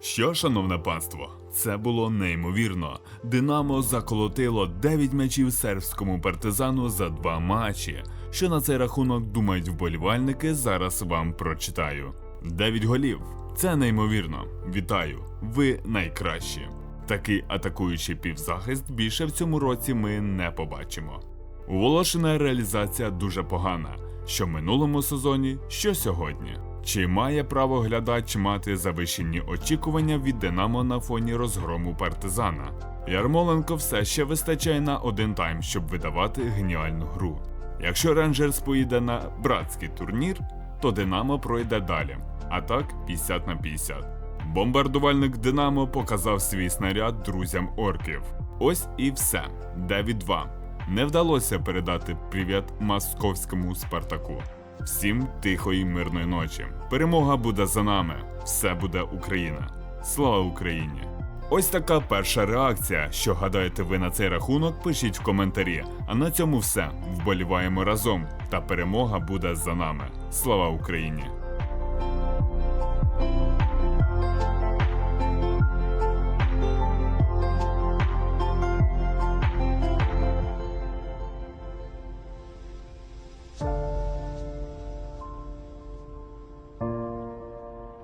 Що, шановне панство, це було неймовірно. Динамо заколотило 9 м'ячів сербському партизану за два матчі. Що на цей рахунок думають вболівальники, зараз вам прочитаю. 9 голів. Це неймовірно. Вітаю, ви найкращі. Такий атакуючий півзахист більше в цьому році ми не побачимо. Волошина реалізація дуже погана, що в минулому сезоні, що сьогодні. Чи має право глядач мати завищені очікування від Динамо на фоні розгрому партизана? Ярмоленко все ще вистачає на один тайм, щоб видавати геніальну гру. Якщо Рейнджерс поїде на братський турнір, то Динамо пройде далі, а так 50 на 50. Бомбардувальник Динамо показав свій снаряд друзям орків. Ось і все. 9-2. Не вдалося передати привіт московському Спартаку. Всім тихої мирної ночі. Перемога буде за нами. Все буде Україна. Слава Україні! Ось така перша реакція. Що гадаєте ви на цей рахунок? Пишіть в коментарі. А на цьому все. Вболіваємо разом. Та перемога буде за нами. Слава Україні!